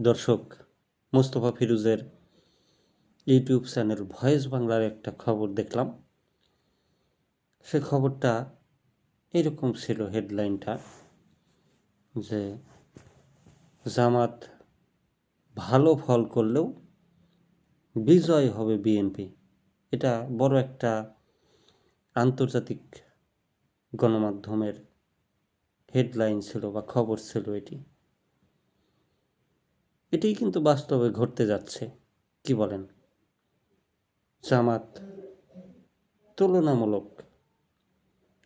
দর্শক, মোস্তফা ফিরুজের YouTube channel voice বাংলার একটা খবর দেখলাম। সে খবরটা এরকম ছিল হেডলাইনটা যে, জামাত ভালো ফল করলেও বিজয় হবে বিএনপি। এটা বড় একটা আন্তর্জাতিক গণমাধ্যমের হেডলাইন ছিল বা খবর ছিল এটি। এটাই কিন্তু বাস্তবে ঘটতে যাচ্ছে। কি বলেন? জামাত তুলনামূলক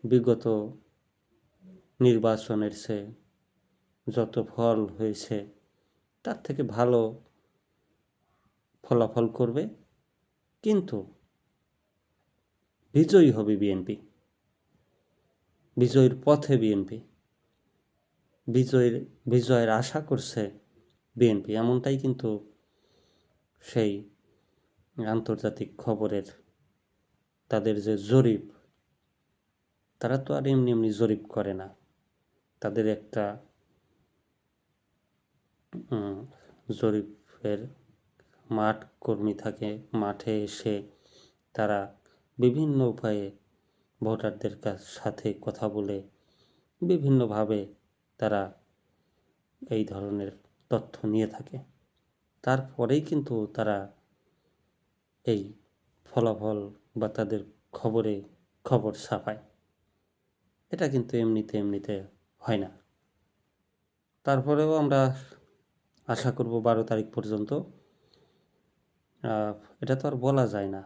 বিগত নির্বাচনের সে যত ফল হয়েছে, তার থেকে ভালো ফলাফল করবে। কিন্তু বিজয়ী হবে বিএনপি। বিজয়ের পথে বিএনপি। বিজয়ের বিজয়ের আশা করছে বিএনপি, এমনটাই কিন্তু সেই আন্তর্জাতিক খবরের তাদের যে জরিপ, তারা তো আর এমনি এমনি জরিপ করে না। তাদের একটা জরিপের মাঠ কর্মী থাকে, মাঠে এসে তারা বিভিন্ন উপায়ে ভোটারদের কাছ সাথে কথা বলে বিভিন্নভাবে তারা এই ধরনের তথ্য নিয়ে থাকে। তারপরেই কিন্তু তারা এই ফলাফল বা তাদের খবরে খবর ছাপায়। এটা কিন্তু এমনিতে এমনিতে হয় না। তারপরেও আমরা আশা করব বারো তারিখ পর্যন্ত। এটা তো আর বলা যায় না।